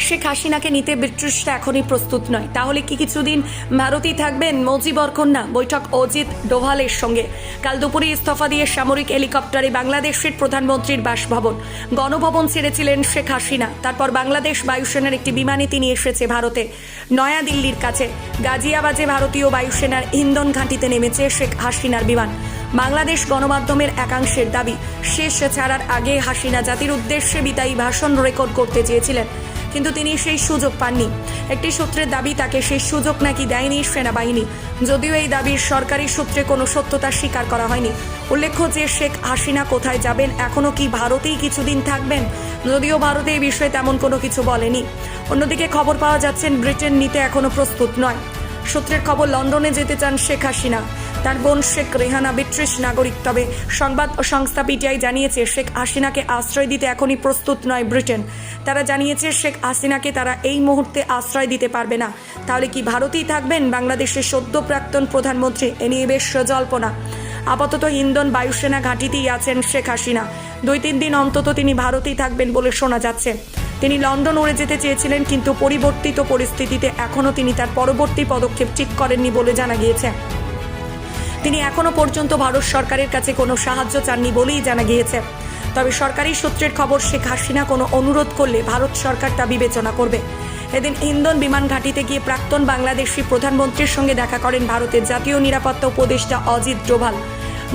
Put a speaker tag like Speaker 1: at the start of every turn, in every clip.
Speaker 1: শেখ হাসিনাকে নিতে ব্রিটিশরা এখনই প্রস্তুত নয়। তাহলে কি কিছুদিন ভারতেই থাকবেন? মুজিবর কন্যা বৈঠক অজিত ডোভালের সঙ্গে। কাল দুপুরে ইস্তফা দিয়ে সামরিক হেলিকপ্টারে বাংলাদেশের প্রধানমন্ত্রীর বাসভবন। গণভবন ছেড়েছিলেন শেখ হাসিনা। তারপর বাংলাদেশ বায়ুসেনার একটি বিমানে তিনি এসেছে ভারতে। নয়াদিল্লির কাছে। গাজিয়াবাজে ভারতীয় বায়ুসেনার ইন্ধন ঘাঁটিতে নেমেছে শেখ হাসিনার বিমান। বাংলাদেশ গণমাধ্যমের একাংশের দাবি, শেষ ছাড়ার আগে হাসিনা জাতির উদ্দেশ্যে বিদায়ী ভাষণ রেকর্ড করতে চেয়েছিলেন। কিন্তু তিনি সেই সুযোগ পাননি। একটি সূত্রের দাবি, তাকে সেই সুযোগ নাকি দেয়নি সেনাবাহিনী। যদিও এই দাবির সরকারি সূত্রে কোনো সত্যতা স্বীকার করা হয়নি। উল্লেখ্য যে শেখ হাসিনা কোথায় যাবেন এখনও কি ভারতেই কিছুদিন থাকবেন? যদিও ভারতে এই বিষয়ে তেমন কোনো কিছু বলেনি। অন্যদিকে খবর পাওয়া যাচ্ছেন, ব্রিটেন নিতে এখনও প্রস্তুত নয়। সূত্রের খবর, লন্ডনে যেতে চান শেখ হাসিনা। তার বোন শেখ রেহানা ব্রিটিশ নাগরিক। তবে সংবাদ ও সংস্থা পিটিআই জানিয়েছে, শেখ হাসিনাকে আশ্রয় দিতে এখনই প্রস্তুত নয় ব্রিটেন। তারা জানিয়েছে, শেখ হাসিনাকে তারা এই মুহূর্তে আশ্রয় দিতে পারবে না। তাহলে কি ভারতেই থাকবেন বাংলাদেশের সদ্য প্রাক্তন প্রধানমন্ত্রী? এ নিয়ে বেশ জল্পনা আপাতত হিন্দন বায়ুসেনা ঘাঁটিতেই আছেন শেখ হাসিনা। দুই তিন দিন অন্তত তিনি ভারতেই থাকবেন বলে শোনা যাচ্ছে। তিনি লন্ডন উড়ে যেতে চেয়েছিলেন, কিন্তু পরিবর্তিত পরিস্থিতিতে এখনও তিনি তার পরবর্তী পদক্ষেপ ঠিক করেননি বলে জানা গিয়েছে। তিনি এখনও পর্যন্ত ভারত সরকারের কাছে কোনো সাহায্য চাননি বলেই জানা গিয়েছে। তবে সরকারি সূত্রের খবর, শেখ হাসিনা কোনো অনুরোধ করলে ভারত সরকার তা বিবেচনা করবে। এদিন ইন্দন বিমান ঘাঁটিতে গিয়ে প্রাক্তন বাংলাদেশি প্রধানমন্ত্রীর সঙ্গে দেখা করেন ভারতের জাতীয় নিরাপত্তা উপদেষ্টা অজিত ডোভাল।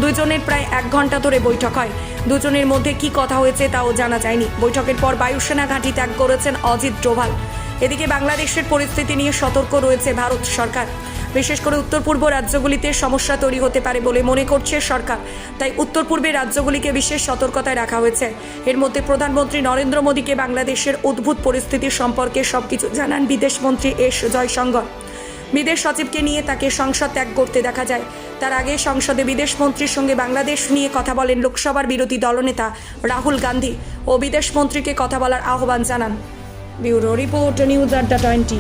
Speaker 1: দুজনের প্রায় এক ঘণ্টা ধরে বৈঠক হয়। দুজনের মধ্যে কি কথা হয়েছে তাও জানা যায়নি। বৈঠকের পর বায়ুসেনা ঘাঁটি ত্যাগ করেছেন অজিত ডোভাল। এদিকে বাংলাদেশের পরিস্থিতি নিয়ে সতর্ক রয়েছে ভারত সরকার। বিশেষ করে উত্তর পূর্ব রাজ্যগুলিতে সমস্যা তৈরি হতে পারে বলে মনে করছে সরকার। তাই উত্তর পূর্বের রাজ্যগুলিকে বিশেষ সতর্কতায় রাখা হয়েছে। এর মধ্যে প্রধানমন্ত্রী নরেন্দ্র মোদীকে বাংলাদেশের অদ্ভুত পরিস্থিতি সম্পর্কে সবকিছু জানান বিদেশমন্ত্রী এস জয়শঙ্কর। বিদেশ সচিবকে নিয়ে তাকে সংসদ ত্যাগ করতে দেখা যায়। তার আগে সংসদে বিদেশমন্ত্রীর সঙ্গে বাংলাদেশ নিয়ে কথা বলেন লোকসভার বিরোধী দলনেতা রাহুল গান্ধী ও বিদেশমন্ত্রীকে কথা বলার আহ্বান জানান। ব্যুরো রিপোর্ট নিউজ আড্ডা টোয়েন্টি।